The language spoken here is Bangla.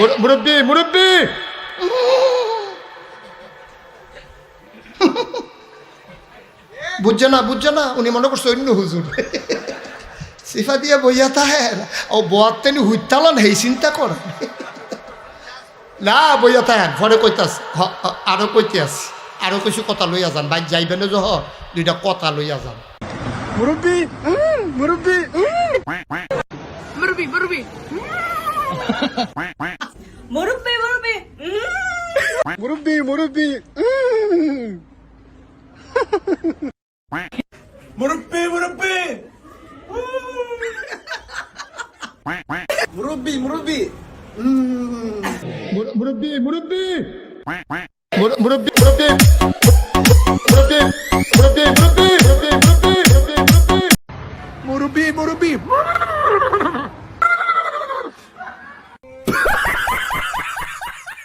মুর- মুরব্বি মুরব্বি! বুঝছে না বুঝছে না উনি মনে করছে অন্য হুজুর। সিফা দিয়ে বইয়া তাহে ও বোয়ার তেনি হুইতালান হেই চিন্তা কর না বইয়া তাহে ঘরে কইতাস আরও কইতে আছি আরও কিছু কথা লইয়া যান বাইক যাইবে না জহ দুইটা কথা লইয়া যান। মুরব্বী মুরব্বী মুরবি মুরবি মুরব্বি। মুরব্বি মুরব্বী মুরব্বী মুরব্বি মুরব্বি মুরব্বি মুরব্বি মুর- মুরব্বি মুরব্বি মুর- মুরব্বি মুরব্বি মুরব্বি মুরব্বি মুরব্বি মুরব্বি মুরব্বি মুরব্বি মুরব্বী মুরব্বী